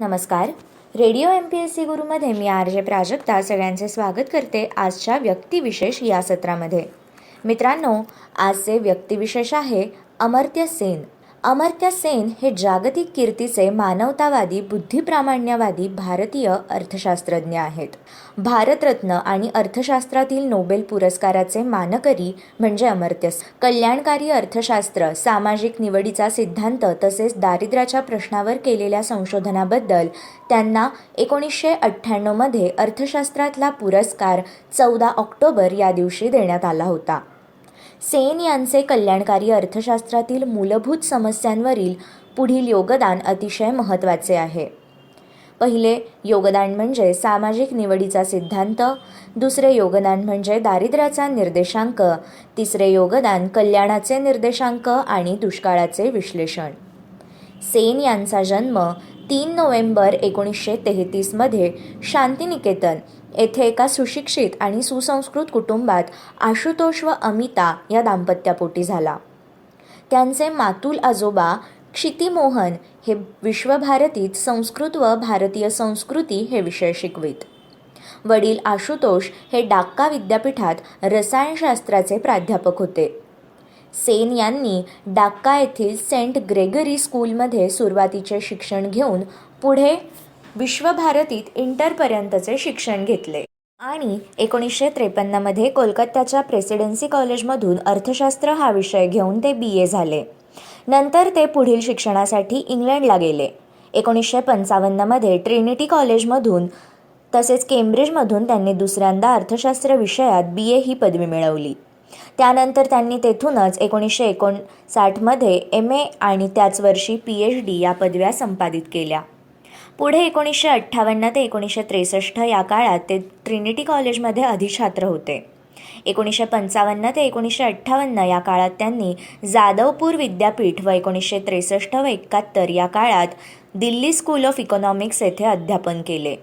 नमस्कार. Radio M P S C गुरुमध्ये मी R J Prajakta सगळ्यांचे स्वागत करते आजच्या व्यक्तिविशेष या सत्रामध्ये. मित्रांनो आजचे व्यक्तिविशेष आहे अमर्त्य सेन. अमर्त्य सेन हे जागतिक कीर्तीचे मानवतावादी बुद्धिप्रामाण्यवादी भारतीय अर्थशास्त्रज्ञ आहेत. भारतरत्न आणि अर्थशास्त्रातील नोबेल पुरस्काराचे मानकरी म्हणजे अमर्त्य कल्याणकारी अर्थशास्त्र सामाजिक निवडीचा सिद्धांत तसेच दारिद्र्याच्या प्रश्नावर केलेल्या संशोधनाबद्दल त्यांना एकोणीसशे अठ्ठ्याण्णवमध्ये अर्थशास्त्रातला पुरस्कार चौदा ऑक्टोबर या दिवशी देण्यात आला होता. सेन यांचे कल्याणकारी अर्थशास्त्रातील मूलभूत समस्यांवरील पुढील योगदान अतिशय महत्त्वाचे आहे. पहिले योगदान म्हणजे सामाजिक निवडीचा सिद्धांत दुसरे योगदान म्हणजे दारिद्र्याचा निर्देशांक तिसरे योगदान कल्याणाचे निर्देशांक आणि दुष्काळाचे विश्लेषण. सेन यांचा जन्म तीन नोव्हेंबर एकोणीसशे तेहतीसमध्ये शांतिनिकेतन येथे एका सुशिक्षित आणि सुसंस्कृत कुटुंबात आशुतोष व अमिता या दाम्पत्यापोटी झाला. त्यांचे मातुल आजोबा क्षितिमोहन हे विश्वभारतीत संस्कृत व भारतीय संस्कृती हे विषय शिकवित. वडील आशुतोष हे डाक्का विद्यापीठात रसायनशास्त्राचे प्राध्यापक होते. सेन यांनी डाक्का येथील सेंट ग्रेगरी स्कूलमध्ये सुरुवातीचे शिक्षण घेऊन पुढे विश्वभारतीत इंटरपर्यंतचे शिक्षण घेतले. आणि एकोणीसशे त्रेपन्नमध्ये कोलकात्याच्या प्रेसिडेन्सी कॉलेजमधून अर्थशास्त्र हा विषय घेऊन ते बी ए झाले. नंतर ते पुढील शिक्षणासाठी इंग्लंडला गेले. एकोणीसशे पंचावन्नमध्ये ट्रिनिटी कॉलेजमधून तसेच केम्ब्रिजमधून त्यांनी दुसऱ्यांदा अर्थशास्त्र विषयात बी ए ही पदवी मिळवली. त्यानंतर त्यांनी तेथूनच एकोणीसशे एकोणसाठमध्ये एम ए आणि त्याच वर्षी पी एच डी या पदव्या संपादित केल्या. पुढे एकोणीसशे अठ्ठावन्न ते एकोणीसशे त्रेसष्ट या काळात ते ट्रिनिटी कॉलेजमध्ये अधिछात्र होते. एकोणीसशे पंचावन्न ते एकोणीसशे अठ्ठावन्न या काळात त्यांनी जाधवपूर विद्यापीठ व एकोणीसशे त्रेसष्ट व एकाहत्तर या काळात दिल्ली स्कूल ऑफ इकॉनॉमिक्स येथे अध्यापन केले.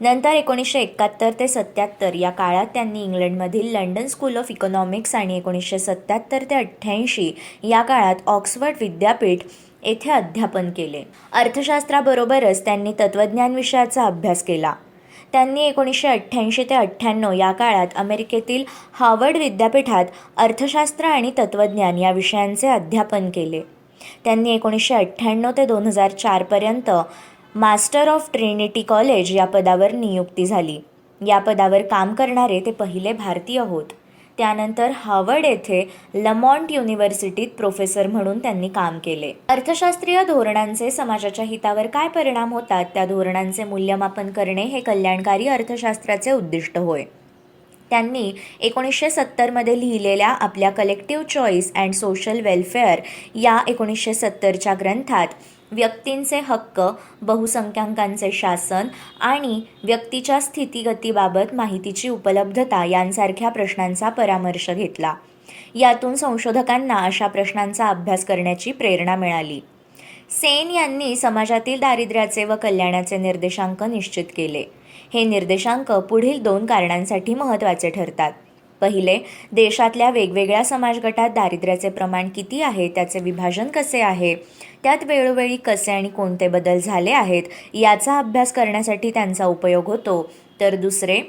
नंतर एकोणीसशे एकाहत्तर ते सत्याहत्तर या काळात त्यांनी इंग्लंडमधील लंडन स्कूल ऑफ इकॉनॉमिक्स आणि एकोणीसशे सत्याहत्तर ते अठ्ठ्याऐंशी या काळात ऑक्सफर्ड विद्यापीठ येथे अध्यापन केले. अर्थशास्त्राबरोबरच त्यांनी तत्त्वज्ञान विषयाचा अभ्यास केला. त्यांनी एकोणीसशे अठ्ठ्याऐंशी ते अठ्ठ्याण्णव या काळात अमेरिकेतील हार्वर्ड विद्यापीठात अर्थशास्त्र आणि तत्त्वज्ञान या विषयांचे अध्यापन केले. त्यांनी एकोणीसशे अठ्ठ्याण्णव ते दोन हजार चारपर्यंत मास्टर ऑफ ट्रिनिटी कॉलेज या पदावर नियुक्ती झाली. या पदावर काम करणारे ते पहिले भारतीय होत. त्यानंतर हार्वर्ड येथे लमॉन्ट युनिव्हर्सिटीत प्रोफेसर म्हणून त्यांनी काम केले. अर्थशास्त्रीय धोरणांचे समाजाच्या हितावर काय परिणाम होतात? त्या धोरणांचे मूल्यमापन करणे हे कल्याणकारी अर्थशास्त्राचे उद्दिष्ट होय. त्यांनी एकोणीसशे सत्तरमध्ये लिहिलेल्या आपल्या collective choice and social welfare या एकोणीसशे सत्तरच्या ग्रंथात व्यक्तींचे हक्क बहुसंख्याकांचे शासन आणि व्यक्तीच्या स्थितीगतीबाबत माहितीची उपलब्धता यांसारख्या प्रश्नांचा परामर्श घेतला. यातून संशोधकांना अशा प्रश्नांचा अभ्यास करण्याची प्रेरणा मिळाली. सेन यांनी समाजातील दारिद्र्याचे व कल्याणाचे निर्देशांक निश्चित केले. हे निर्देशांक पुढील दोन कारणांसाठी महत्त्वाचे ठरतात. पहिले देशातल्या वेगवेगळ्या समाजगटात दारिद्र्याचे प्रमाण किती आहे त्याचे विभाजन कसे आहे त्यात वेळोवेळी कसे आणि कोणते बदल झाले आहेत याचा अभ्यास करण्यासाठी त्यांचा उपयोग होतो. तर दुसरे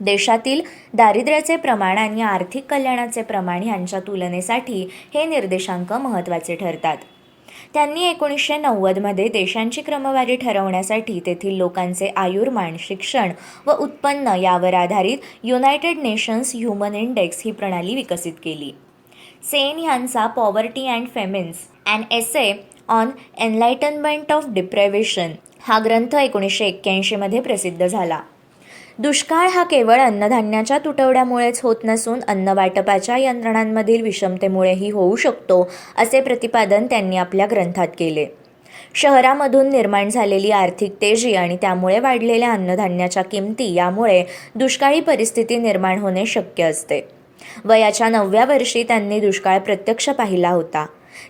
देशातील दारिद्र्याचे प्रमाण आणि आर्थिक कल्याणाचे प्रमाण यांच्या तुलनेसाठी हे निर्देशांक महत्त्वाचे ठरतात. त्यांनी एकोणीसशे नव्वदमध्ये देशांची क्रमवारी ठरवण्यासाठी तेथील लोकांचे आयुर्मान शिक्षण व उत्पन्न यावर आधारित युनायटेड नेशन्स ह्युमन इंडेक्स ही प्रणाली विकसित केली. सेन यांचा poverty and famines and essay on enlightenment of deprivation हा ग्रंथ एकोणीसशे एक्क्याऐंशीमध्ये प्रसिद्ध झाला. दुष्काळ हा केवळ अन्नधान्याच्या तुटवड्यामुळेच होत नसून अन्न वाटपाच्या यंत्रणांमधील विषमतेमुळेही होऊ शकतो असे प्रतिपादन त्यांनी आपल्या ग्रंथात केले. शहरामधून निर्माण झालेली आर्थिक तेजी आणि त्यामुळे वाढलेल्या अन्नधान्याच्या किमती यामुळे दुष्काळी परिस्थिती निर्माण होणे शक्य असते. वयाच्या नवव्या वर्षी त्यांनी दुष्काळ प्रत्यक्ष पाहिला होता.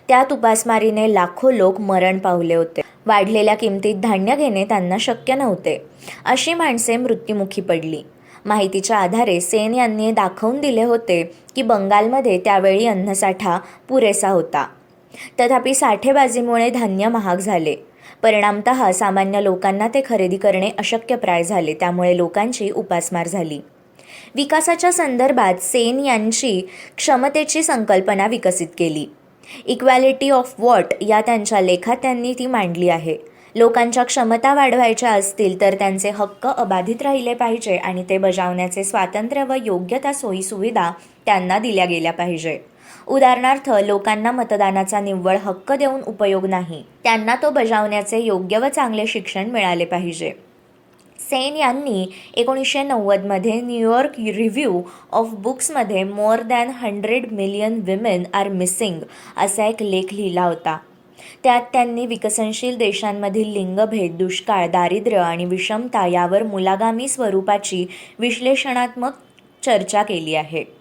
त्यात उपासमारीने लाखो लोक मरण पावले होते. वाढलेल्या किमतीत धान्य घेणे त्यांना शक्य नव्हते. अशी माणसे मृत्युमुखी पडली. माहितीच्या आधारे सेन यांनी दाखवून दिले होते की बंगालमध्ये त्यावेळी अन्नसाठा पुरेसा होता. तथापि साठेबाजीमुळे धान्य महाग झाले. परिणामत सामान्य लोकांना ते खरेदी करणे अशक्यप्राय झाले त्यामुळे लोकांची उपासमार झाली. विकासाच्या संदर्भात सेन यांची क्षमतेची संकल्पना विकसित केली. इक्वॅलिटी ऑफ वॉट या त्यांच्या लेखात त्यांनी ती मांडली आहे. लोकांच्या क्षमता वाढवायच्या असतील तर त्यांचे हक्क अबाधित राहिले पाहिजे आणि ते बजावण्याचे स्वातंत्र्य व योग्य त्या सोयीसुविधा त्यांना दिल्या गेल्या पाहिजे. उदाहरणार्थ लोकांना मतदानाचा निव्वळ हक्क देऊन उपयोग नाही. त्यांना तो बजावण्याचे योग्य व चांगले शिक्षण मिळाले पाहिजे. सेन यांनी एकोणीसशे नव्वदमध्ये New York review of बुक्समध्ये more than hundred million women are missing असा एक लेख लिहिला होता. त्यात त्यांनी विकसनशील देशांमधील लिंगभेद दुष्काळ दारिद्र्य आणि विषमता यावर मुलागामी स्वरूपाची विश्लेषणात्मक चर्चा केली आहे.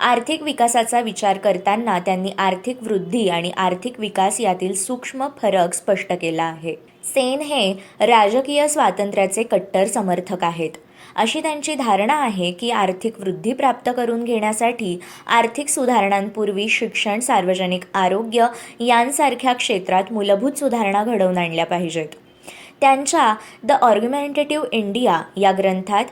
आर्थिक विकासाचा विचार करताना त्यांनी आर्थिक वृद्धी आणि आर्थिक विकास यातील सूक्ष्म फरक स्पष्ट केला आहे. सेन हे राजकीय स्वातंत्र्याचे कट्टर समर्थक आहेत. अशी त्यांची धारणा आहे की आर्थिक वृद्धी प्राप्त करून घेण्यासाठी आर्थिक सुधारणांपूर्वी शिक्षण सार्वजनिक आरोग्य यांसारख्या क्षेत्रात मूलभूत सुधारणा घडवून आणल्या पाहिजेत. त्यांच्या द ऑर्ग्युमेंटेटिव्ह इंडिया या ग्रंथात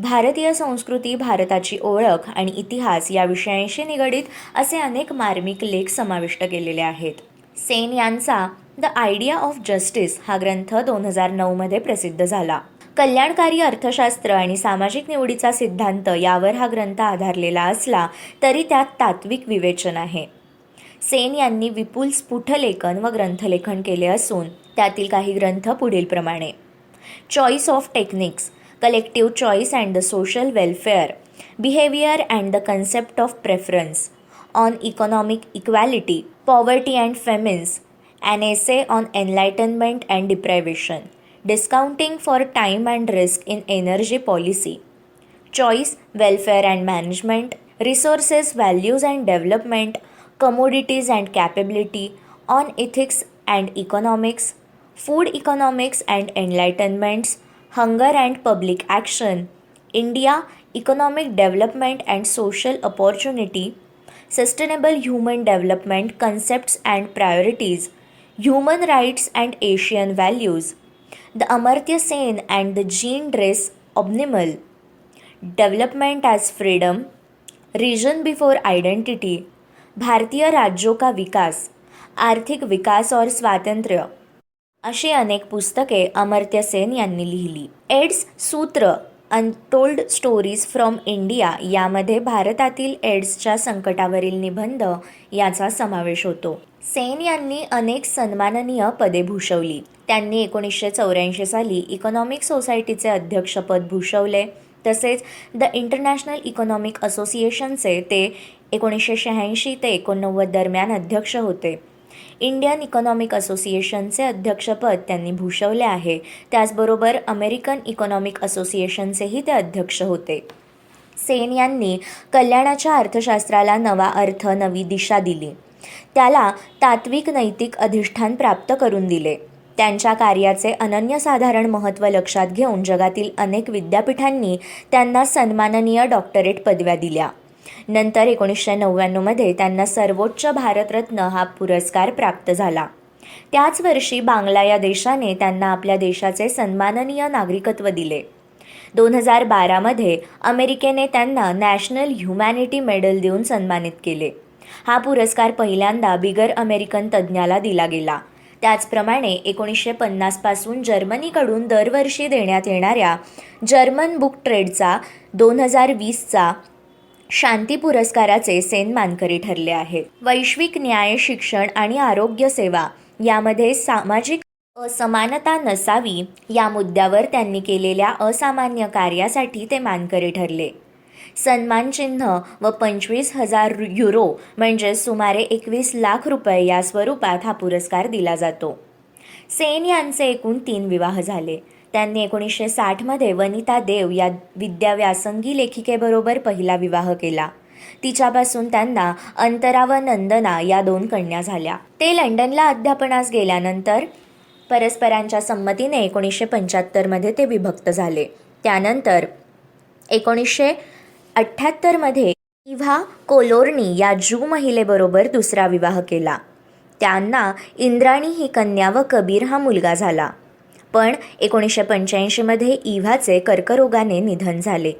भारतीय संस्कृती भारताची ओळख आणि इतिहास या विषयांशी निगडीत असे अनेक मार्मिक लेख समाविष्ट केलेले आहेत. सेन यांचा द आयडिया ऑफ जस्टिस हा ग्रंथ दोन हजार नऊमध्ये प्रसिद्ध झाला. कल्याणकारी अर्थशास्त्र आणि सामाजिक निवडीचा सिद्धांत यावर हा ग्रंथ आधारलेला असला तरी त्यात तात्विक विवेचन आहे. सेन यांनी विपुल स्फुटलेखन व ग्रंथलेखन केले असून त्यातील काही ग्रंथ पुढीलप्रमाणे. Choice of techniques collective choice and the social welfare, behavior and the concept of preference, on economic equality, poverty and famines, an essay on enlightenment and deprivation, discounting for time and risk in energy policy, choice, welfare and management, resources, values and development, commodities and capability, on ethics and economics, food economics and enlightenments, hunger and public action, India, economic development and social opportunity, sustainable human development concepts and priorities, human rights and Asian values, the Amartya Sen and the Jean Dress Omnimal, development as freedom, region before identity, भारतीय राज्यों का विकास आर्थिक विकास और स्वातंत्र्य अशी अनेक पुस्तके अमर्त्य सेन यांनी लिहिली. एड्स सूत्र अनटोल्ड स्टोरीज फ्रॉम इंडिया यामध्ये भारतातील एड्सच्या संकटावरील निबंध याचा समावेश होतो. सेन यांनी अनेक सन्माननीय पदे भूषवली. त्यांनी एकोणीसशे चौऱ्याऐंशी साली इकॉनॉमिक सोसायटीचे अध्यक्षपद भूषवले. तसेच द इंटरनॅशनल इकॉनॉमिक असोसिएशनचे ते एकोणीसशे शहाऐंशी ते एकोणनव्वद दरम्यान अध्यक्ष होते. इंडियन इकॉनॉमिक असोसिएशनचे अध्यक्षपद त्यांनी भूषवले आहे. त्याचबरोबर अमेरिकन इकॉनॉमिक असोसिएशनचेही ते अध्यक्ष होते. सेन यांनी कल्याणाच्या अर्थशास्त्राला नवा अर्थ नवी दिशा दिली. त्याला तात्विक नैतिक अधिष्ठान प्राप्त करून दिले. त्यांच्या कार्याचे अनन्यसाधारण महत्त्व लक्षात घेऊन जगातील अनेक विद्यापीठांनी त्यांना सन्माननीय डॉक्टरेट पदव्या दिल्या. नंतर एकोणीसशे नव्याण्णवमध्ये त्यांना सर्वोच्च भारतरत्न हा पुरस्कार प्राप्त झाला. त्याच वर्षी बांगला या देशाने त्यांना आपल्या देशाचे सन्माननीय नागरिकत्व दिले. दोन हजार बारामध्ये अमेरिकेने त्यांना नॅशनल ह्युमॅनिटी मेडल देऊन सन्मानित केले. हा पुरस्कार पहिल्यांदा बिगर अमेरिकन तज्ज्ञाला दिला गेला. त्याचप्रमाणे एकोणीसशे पन्नासपासून जर्मनीकडून दरवर्षी देण्यात येणाऱ्या जर्मन बुक ट्रेडचा दोन हजार वीसचा शांती पुरस्काराचे सेन मानकरी ठरले आहेत. वैश्विक न्याय शिक्षण आणि आरोग्य सेवा यामध्ये सामाजिक असमानता नसावी या मुद्द्यावर त्यांनी केलेल्या असामान्य कार्यासाठी ते मानकरी ठरले. सन्मानचिन्ह व पंचवीस हजार युरो म्हणजे सुमारे एकवीस लाख रुपये या स्वरूपात हा पुरस्कार दिला जातो. सेन यांचे एकूण तीन विवाह झाले. त्यांनी एकोणीसशे साठमध्ये वनिता देव या विद्याव्यासंगी लेखिकेबरोबर पहिला विवाह केला. तिच्यापासून त्यांना अंतरा व नंदना या दोन कन्या झाल्या. ते लंडनला अध्यापनास गेल्यानंतर परस्परांच्या संमतीने एकोणीसशे पंच्याहत्तरमध्ये ते विभक्त झाले. त्यानंतर एकोणीसशे अठ्ठ्याहत्तरमध्ये इव्हा कोलोर्नी या ज्यू महिलेबरोबर दुसरा विवाह केला. त्यांना इंद्राणी ही कन्या व कबीर हा मुलगा झाला. पण एकोणीसशे पंच्याऐंशीमध्ये इव्हाचे कर्करोगाने निधन झाले.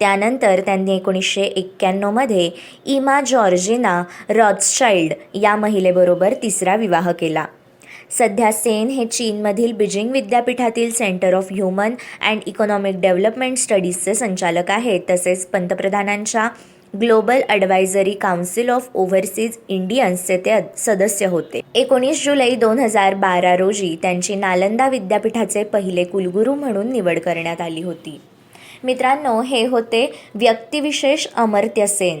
त्यानंतर त्यांनी एकोणीसशे एक्क्याण्णवमध्ये इमा जॉर्जिना रॉथस्चाइल्ड या महिलेबरोबर तिसरा विवाह केला. सध्या सेन हे चीनमधील बीजिंग विद्यापीठातील centre of human and economic development स्टडीजचे संचालक आहेत तसेच पंतप्रधानांच्या global advisory council of overseas इंडियन्सचे ते सदस्य होते. एकोणीस जुलै दोन हजार बारा रोजी त्यांची नालंदा विद्यापीठाचे पहिले कुलगुरू म्हणून निवड करण्यात आली होती. मित्रांनो हे होते व्यक्तिविशेष अमर्त्य सेन.